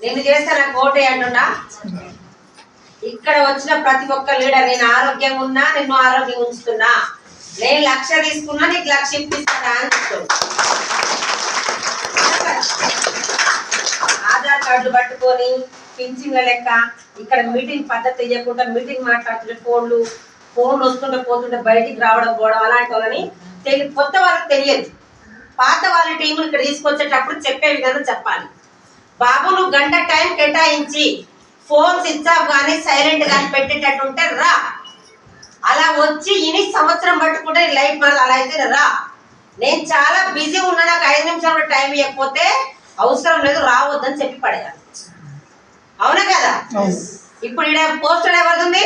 నేను చేస్తే నాకు ఓటే అంటున్నా ఇక్కడ వచ్చిన ప్రతి ఒక్క లీడర్ నేను ఆరోగ్యంగా ఉన్నా నిన్ను ఆరోగ్యం ఉంచుతున్నా. నేను లక్ష తీసుకున్నా నీకు లక్ష ఇప్పిస్తానా అని ఆధార్ కార్డులు పట్టుకొని పింఛన్ల లెక్క ఇక్కడ మీటింగ్ పద్ధతి ఇవ్వకుండా మీటింగ్ మాట్లాడుతుంటే ఫోన్లు ఫోన్లు వస్తుంటే పోతుంటే బయటికి రావడం పోవడం అలాంటి వాళ్ళని కొత్త వాళ్ళకి తెలియదు. పాత వాళ్ళ టీములు ఇక్కడ తీసుకొచ్చేటప్పుడు చెప్పే విధంగా చెప్పాలి. బాబు నువ్వు గంట టైం కేటాయించి ఫోన్ స్విచ్ ఆఫ్ కానీ సైలెంట్ కానీ పెట్టేటట్టు ఉంటే రా. అలా వచ్చి ఇని సంవత్సరం పట్టుకుంటే లైఫ్ మారదు అలా అయితే రా. నేను చాలా బిజీ ఉన్నా నాకు ఐదు నిమిషాలు టైం ఇవ్వకపోతే అవసరం లేదు రావద్దని చెప్పి పడేయాలి అవునా కదా? ఇప్పుడు ఇక్కడ పోస్టర్ ఎవరిది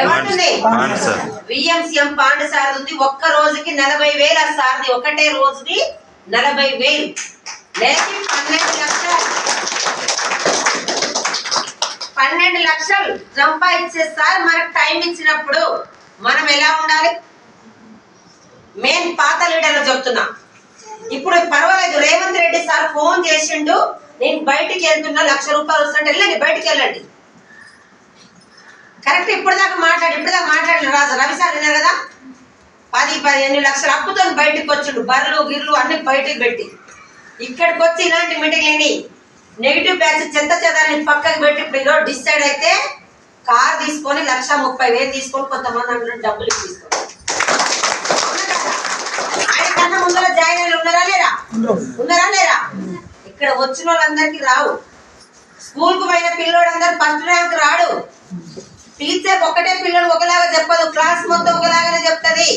ఎవరిది Pandu sir. VMCM Pandu sir ఉంది. ఒక్క రోజుకి నలభై వేలు ఆ సార్ది. ఒకటే రోజుకి నలభై వేలు. నెలకి పన్నెండు లక్షలు. పన్నెండు లక్షలు సంపాదించే సార్ మనకు టైం ఇచ్చినప్పుడు మనం ఎలా ఉండాలి? మెయిన్ పాత లీడర్లు చెప్తున్నా. ఇప్పుడు పర్వాలేదు రేవంత్ రెడ్డి సార్ ఫోన్ చేసిండు నేను బయటికి వెళ్తున్నా లక్ష రూపాయలు వస్తుంటే వెళ్ళండి బయటికి వెళ్ళండి. కరెక్ట్ ఇప్పుడు దాకా మాట్లాడి ఇప్పుడు దాకా మాట్లాడలేదు రాజు రవి సార్ విన్నారు కదా? పది పదిహేను లక్షలు అప్పుతో బయటికి వచ్చిండు బర్రెలు గిర్లు అన్ని బయటికి పెట్టి. ఇక్కడికి వచ్చి ఇలాంటి మీటింగ్లని నెగిటివ్ బ్యాచ్ చెత్త చెదాన్ని పక్కకి పెట్టి ఇప్పుడు డిసైడ్ అయితే కార్ తీసుకొని లక్ష ముప్పై వేలు తీసుకొని కొంతమంది అందులో డబ్బులు తీసుకోండి ఆయన కన్నా ముందర జాయిన్ అయిన ఉన్నారా లేరా ఉన్నారా లేరా ఇక్కడ వచ్చిన వాళ్ళందరికీ రావు. స్కూల్కు పోయిన పిల్లోడందరూ ఫస్ట్ ర్యాంక్ రాడు. టీచర్ ఒకటే పిల్లలు ఒకలాగా చెప్పదు. క్లాస్ మొత్తం ఒకలాగానే చెప్తుంది.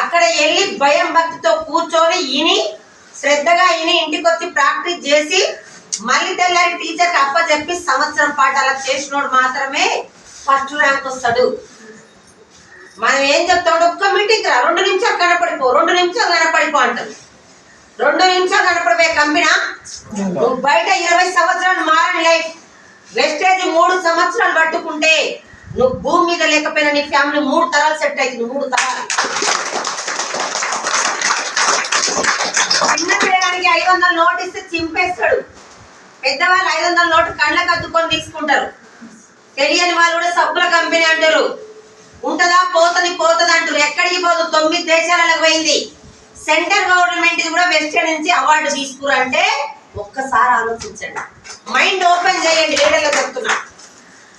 అక్కడ వెళ్ళి భయం భక్తితో కూర్చొని ఇని శ్రద్ధగా ఇని ఇంటికొచ్చి ప్రాక్టీస్ చేసి మళ్ళీ తెల్లారి టీచర్కి అప్పచెప్పి సంవత్సరం పాటు అలా చేసినోడు మాత్రమే ఫస్ట్ ర్యాంక్ వస్తాడు. మనం ఏం చెప్తాడు ఒక్క మీటింగ్ రా. రెండు నిమిషాలు కనపడిపో. రెండు నిమిషాలు కనపడిపో అంటారు రెండు నిమిషాలు కనపడిపోయే కంపెనా నువ్వు బయట ఇరవై సంవత్సరాలు మారని లైఫ్. వెస్టేజ్ మూడు సంవత్సరాలు పట్టుకుంటే నువ్వు భూమి మీద లేకపోయినా నీ ఫ్యామిలీ మూడు తరాలు సెట్ అవుతుంది. మూడు తరాలు. ఐదు వందల నోట్ ఇస్తే చింపేస్తాడు. పెద్దవాళ్ళు ఐదు వందల నోటు కళ్ళకు అద్దుకొని తీసుకుంటారు. తెలియని వాళ్ళు కూడా సబ్బుల కంపెనీ అంటారు. ఉంటదా? పోతది పోతది అంటారు. ఎక్కడికి పోదు? తొమ్మిది దేశాలలో పోయింది. సెంట్రల్ గవర్నమెంట్ కూడా వెస్ట్ నుంచి అవార్డు తీసుకురంటే ఒక్కసారి ఆలోచించండి. మైండ్ ఓపెన్ చేయండి లీడర్లు చెప్తున్నా.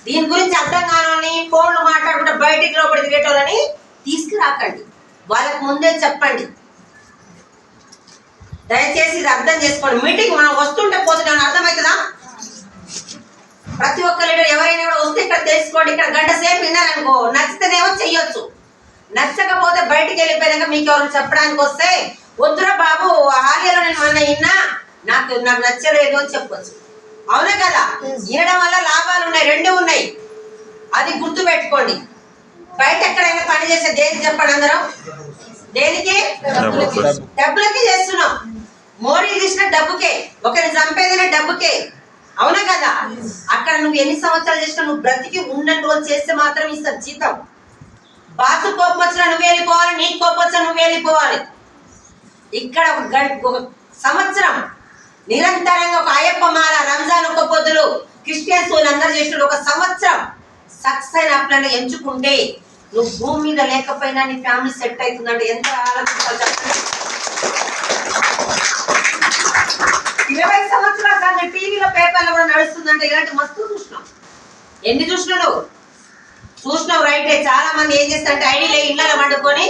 దీని గురించి అర్థం కానని ఫోన్లు మాట్లాడుకుంటే బయటికి లోపలి తిరిగేటోళ్ళని తీసుకురాకండి. వాళ్ళకి ముందే చెప్పండి. దయచేసి ఇది అర్థం చేసుకోండి. మీటింగ్ మనం వస్తుంటే పోతున్నాం అర్థమవుతుందా? ప్రతి ఒక్క లీడర్ ఎవరైనా కూడా వస్తే ఇక్కడ తెలుసుకోండి. ఇక్కడ గంట సేపు విన్నారనుకో నచ్చితేనేమో చెయ్యొచ్చు. నచ్చకపోతే బయటికి వెళ్ళిపోయాక మీకు ఎవరు చెప్పడానికి వస్తే వద్దురా బాబు హాలియాలో నేను మొన్న విన్నా. నాకు నాకు నచ్చలేదు అని చెప్పొచ్చు. అవునా కదా? వినడం వల్ల లాభాలు ఉన్నాయి రెండు ఉన్నాయి. అది గుర్తు పెట్టుకోండి. బయట ఎక్కడైనా పని చేసే దేనికి చెప్పండి అందరం? దేనికి. డబ్బులకి చేస్తున్నాం. మోడీ తీసిన డబ్బుకే ఒకరిని చంపేదిన డబ్బుకే. అవునా కదా? అక్కడ నువ్వు ఎన్ని సంవత్సరాలు చేసినా నువ్వు బ్రతికి రోజు చేస్తే మాత్రం ఇస్తారు జీతం బాసు కోపం వచ్చినా నువ్వు వెళ్ళిపోవాలి నీకు కోపం వచ్చినా నువ్వు వెళ్ళిపోవాలి. ఇక్కడ ఒక సంవత్సరం నిరంతరంగా ఒక అయ్యప్ప మాల రంజాన్ ఒక పొద్దులు క్రిస్టియన్స్ అందరూ చేసిన ఒక సంవత్సరం సక్సెస్ అయిన అట్లనే ఎంచుకుంటే నువ్వు భూమి మీద లేకపోయినా నీ ఫ్యామిలీ సెట్ అవుతుందంటే ఎంత ఆలోచించాలి చెప్పండి ఇరవై సంవత్సరాల కానీ టీవీలో పేపర్లో కూడా నడుస్తుందంటే ఇలాంటి మస్తు చూసినాం. ఎన్ని చూసినావు నువ్వు చూసినావు రైటే. చాలా మంది ఏం చేస్తారంటే ఐడీలో ఇళ్ళలో వండుకొని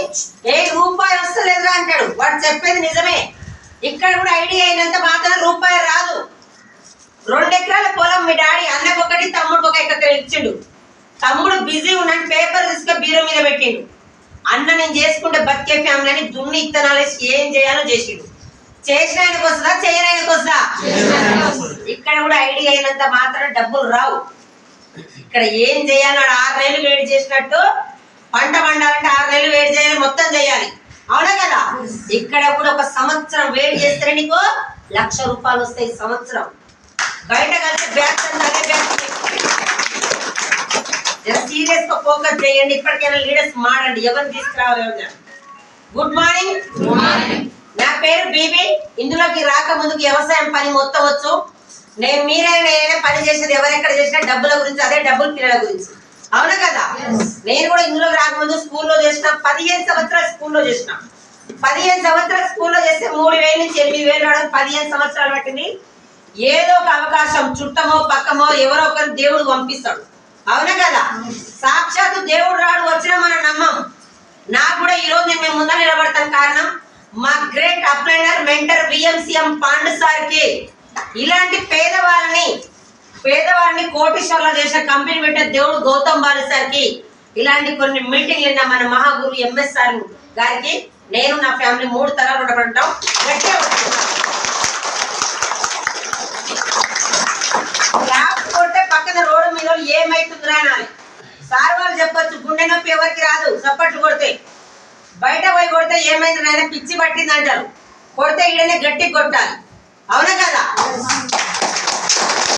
ఏ రూపాయి వస్తలేదురా అంటాడు. వాడు చెప్పేది నిజమే. ఇక్కడ కూడా ఐడి అయినంత మాత్రం రూపాయి రాదు. రెండు ఎకరాల పొలం మీ డాడీ అన్నకు ఒకటి తమ్ముడు ఒక ఎకరం ఇచ్చిండు. తమ్ముడు బిజీ ఉన్నాడు పేపర్ తీసుకొని బీరో మీద పెట్టిండు. అన్న నేను చేసుకుంటే బతికే ఫ్యామిలీ అని దున్ని ఇత్తనాలు ఏం చేయాలో చేసిండు. చేసిన ఆయనకు వస్తుందా చేయని ఆయనకు వస్తుందా ఇక్కడ కూడా ఐడి అయినంత మాత్రం డబ్బులు రావు. ఇక్కడ ఏం చేయాలి ఆరు నెలలు వేడి చేసినట్టు పంట పండాలంటే ఆరు నెలలు వేడి చేయాలి మొత్తం చేయాలి. అవునా కదా? ఇక్కడ కూడా ఒక సంవత్సరం వేడి చేస్తే నీకు లక్ష రూపాయలు వస్తాయి సంవత్సరం. బయట కలిసి అంతా అదే బ్యాచ్. సీరియస్గా ఫోకస్ చేయండి ఇప్పటికైనా లీడర్స్ మారండి ఎవరిని తీసుకురావాలి గుడ్ మార్నింగ్. నాకు పేరు బీబీ. ఇందులోకి రాక ముందుకు వ్యవసాయం పని మొత్తం వచ్చు. నేను మీరే నేనే పని చేసేది ఎవరెక్కడ చేసినా డబ్బుల గురించి అదే డబ్బులు పిల్లల గురించి. అవునా కదా? నేను కూడా ఇందులోకి రాకముందు స్కూల్లో చేసిన పదిహేను సంవత్సరాలు స్కూల్లో చేసిన. పదిహేను సంవత్సరాలు స్కూల్లో చేస్తే మూడు వేల నుంచి ఎనిమిది వేలు రావడానికి పదిహేను సంవత్సరాలు పట్టింది. ఏదో ఒక అవకాశం చుట్టమో పక్కమో ఎవరో ఒకరు దేవుడు పంపిస్తాడు. అవునా కదా? సాక్షాత్తు దేవుడు రాడు వచ్చినా మనం నమ్మం. నాకు కూడా ఈ రోజు నేను ముందర నిలబడతాను కారణం మా great అప్లైనర్ mentor V M C M Pandu సార్కి ఇలాంటి పేదవాళ్ళని పేదవాళ్ళని కోటీశ్వర్లు చేసిన కంపెనీ పెట్టే దేవుడు గౌతమ్ బాలి సార్కి ఇలాంటి కొన్ని మీటింగ్లు విన్న మన మహాగురు ఎంఎస్ సార్ గారికి నేను నా ఫ్యామిలీ మూడు తరాలు ఉండబడటం గట్టిగా ల్యాబ్ కొడితే పక్కన రోడ్డు మీద వాళ్ళు ఏమైతుందిరా అనాలి సార్ వాళ్ళు చెప్పొచ్చు గుండె నొప్పి ఎవరికి రాదు చప్పట్లు కొడితే. బయట పోయి కొడితే ఏమైంది నాయన పిచ్చి పట్టింది అంటారు కొడితే ఈడనే గట్టి కొట్టాలి. అవునా కదా?